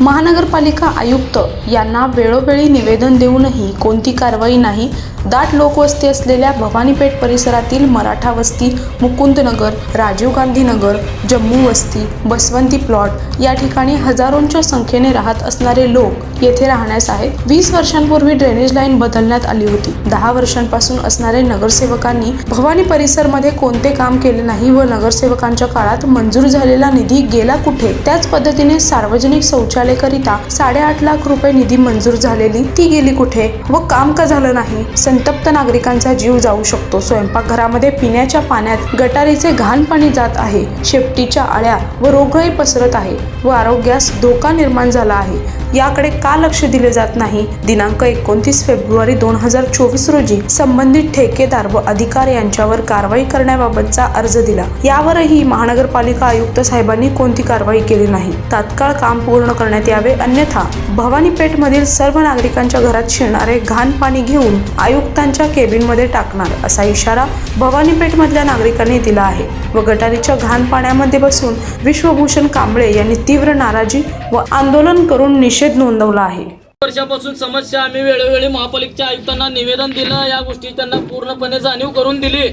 महानगरपालिका आयुक्त यांना वेळोवेळी निवेदन देऊनही कोणती कारवाई नाही. दाट लोकवस्ती असलेल्या भवानीपेठ परिसरातील मराठा वस्ती मुकुंदनगर राजीव गांधी नगर जम्मू वस्ती बसवंती प्लॉट या ठिकाणी हजारोंच्या संख्येने राहत असणारे लोक येथे राहण्यास आहेत. वीस वर्षांपूर्वी ड्रेनेज लाईन बदलण्यात आली होती. दहा वर्षांपासून असणारे नगरसेवकांनी भवानी परिसरमध्ये कोणते काम केले नाही व नगरसेवकांच्या काळात मंजूर झालेला निधी गेला कुठे? त्याच पद्धतीने सार्वजनिक शौचालय शौचालयकरिता साडेआठ लाख रुपये निधी मंजूर झालेली ती गेली कुठे व काम का झालं नाही? संतप्त नागरिकांचा जीव जाऊ शकतो. स्वयंपाकघरामध्ये पिण्याच्या पाण्यात गटारीचे घाण पाणी जात आहे. शेपटीच्या आळ्या व रोगराई पसरत आहे व आरोग्यास धोका निर्माण झाला आहे. याकडे का लक्ष दिले जात नाही? दिनांक एकोणतीस फेब्रुवारी दोन हजार चोवीस रोजी संबंधित ठेकेदार व अधिकारी यांच्यावर कारवाई करण्याबाबतचा अर्ज दिला. यावरही महानगरपालिका आयुक्त साहेबांनी कोणती कारवाई केली नाही? तात्काळ काम पूर्ण करण्यात यावे अन्यथा भवानीपेठ मधील सर्व नागरिकांच्या घरात शिरणारे घाण पाणी घेऊन आयुक्तांच्या केबिनमध्ये टाकणार असा इशारा भवानीपेठ मधल्या नागरिकांनी दिला आहे. व गटारीच्या घाण पाण्यामध्ये बसून विश्वभूषण कांबळे यांनी तीव्र नाराजी व आंदोलन करून निषेध नोंदवला आहे. वर्षापासून समस्या आम्ही वेळोवेळी महापालिकेच्या आयुक्तांना निवेदन दिलं या गोष्टी त्यांना पूर्णपणे जाणीव करून दिली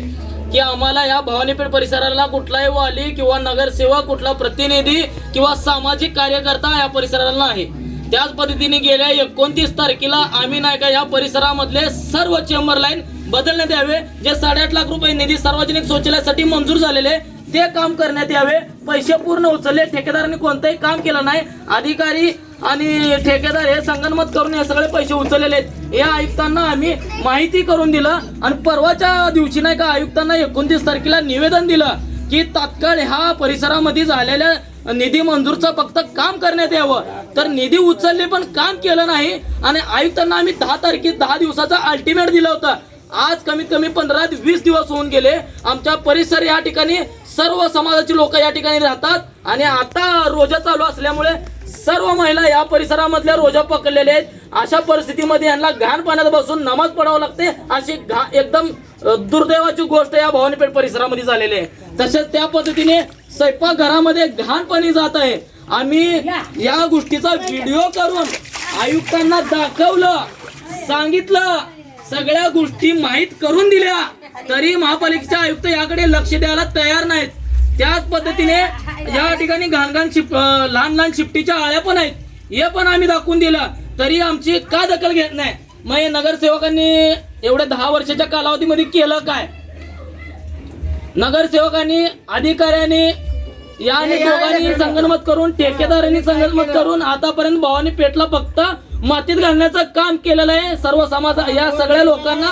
की आम्हाला या भवानीपेठ परिसराला कुठलाही वाली किंवा नगरसेवक कुठला प्रतिनिधी किंवा सामाजिक कार्यकर्ता या परिसराला नाही. त्याच पद्धतीने गेल्या एकोणतीस तारखेला आम्ही नाही का या परिसरामधले सर्व चेंबर लाईन बदलण्यात यावे जे साडेआठ लाख रुपये निधी सार्वजनिक शौचालयासाठी मंजूर झालेले ते काम करण्यात यावे. पैसे पूर्ण उचलले. ठेकेदारांनी कोणतंही काम केलं नाही. अधिकारी आणि ठेकेदार हे संगनमत करून हे सगळे पैसे उचललेले आहेत. या आयुक्तांना आम्ही माहिती करून दिलं आणि परवाच्या दिवशी नाही का आयुक्तांना एकोणतीस तारखेला निवेदन दिलं की तात्काळ ह्या परिसरामध्ये झालेल्या निधी मंजूरचं फक्त काम करण्यात यावं. तर निधी उचलले पण काम केलं नाही आणि आयुक्तांना आम्ही दहा तारखेत दहा दिवसाचा अल्टिमेट दिलं होतं. आज कमीत कमी पंधरा ते वीस दिवस होऊन गेले. आमच्या परिसर या ठिकाणी सर्व समाजाची लोक या ठिकाणी राहतात आणि आता रोजा चालू असल्यामुळे सर्व महिला या परिसरामधल्या रोजा पकडलेल्या आहेत. अशा परिस्थितीमध्ये यांना घाण पाण्यात बसून नमाज पडावं लागते अशी घा एकदम दुर्दैवाची गोष्ट या भवानीपेठ परिसरामध्ये झालेली आहे. तसेच त्या पद्धतीने स्वयंपाक घरामध्ये घाण पाणी जात आहे. आम्ही या गोष्टीचा व्हिडिओ करून आयुक्तांना दाखवलं सांगितलं सगळ्या गोष्टी माहीत करून दिल्या. तरी महापालिकेचे आयुक्त याकडे लक्ष द्यायला तयार नाहीत. त्याच पद्धतीने या ठिकाणी घाण घाण शिप लहान लहान शिफ्टीच्या आळ्या पण आहेत. हे पण आम्ही दाखवून दिलं. तरी आमची का दखल घेत नाही? मग हे नगरसेवकांनी एवढ्या दहा वर्षाच्या कालावधीमध्ये केलं काय? नगरसेवकांनी अधिकाऱ्यांनी याने दोघांनी संगनमत करून ठेकेदारांनी संगनमत करून आतापर्यंत भवानी पेठला फक्त मातीत घालण्याचं काम केलेलं आहे. सर्व समाज या सगळ्या लोकांना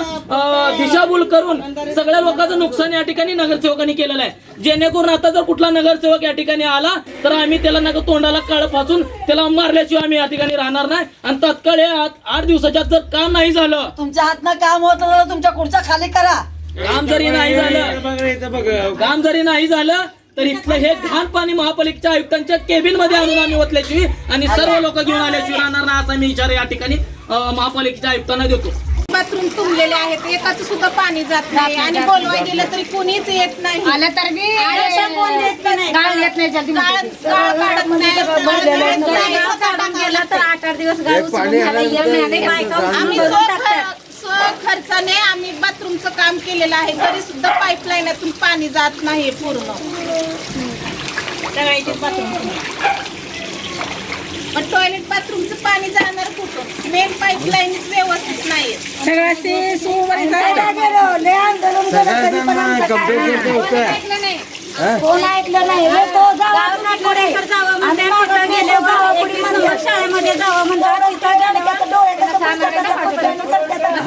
दिशाभूल करून सगळ्या लोकांचं नुकसान या ठिकाणी नगरसेवकांनी केलेलं आहे. जेणेकरून आता जर कुठला नगरसेवक या ठिकाणी आला तर आम्ही त्याला नका तोंडाला काळ फासून त्याला मारल्याशिवाय आम्ही या ठिकाणी राहणार नाही. आणि तात्काळ हे आठ दिवसाच्यात जर काम नाही झालं तुमच्या हातनं काम होत तुमच्या खुर्च्या खाली करा. काम जरी नाही झालं काम जरी नाही झालं तर इथलं हे घाण पाणी महापालिकेच्या आयुक्तांच्या केबिनमध्ये आणून आम्ही ओतल्याशिवाय आणि सर्व लोक घेऊन आल्याशिवाय राहणार नाही असा मी इशारा या ठिकाणी महापालिकेच्या आयुक्तांना देतो. बाथरूम तुंबलेले आहेत एकाच सुद्धा पाणी जात नाही आणि बोलवाय गेलं तरी कोणीच येत नाही. आलं तर बी आळशा कोण देत नाही. गाळ येत नाही जल्दी गाळ- गाळ काढत नाही. गाळ काढून गेलं तर आठ आठ दिवस गाळ उचलून. बायका आम्ही स्व- स्वखर्चाने आम्ही बाथरूमचं काम केलेलं आहे. तरी सुद्धा पाईपलाईनातून पाणी जात नाही पूर्ण. पण टॉयलेट बाथरूमचं पाणी जाणार कुठं? मेन पाईपलाईन व्यवस्थित नाही. कोण ऐकलं नाही? रे तो जावा गेले म्हणलं शाळेमध्ये जावं म्हणलं रस्ता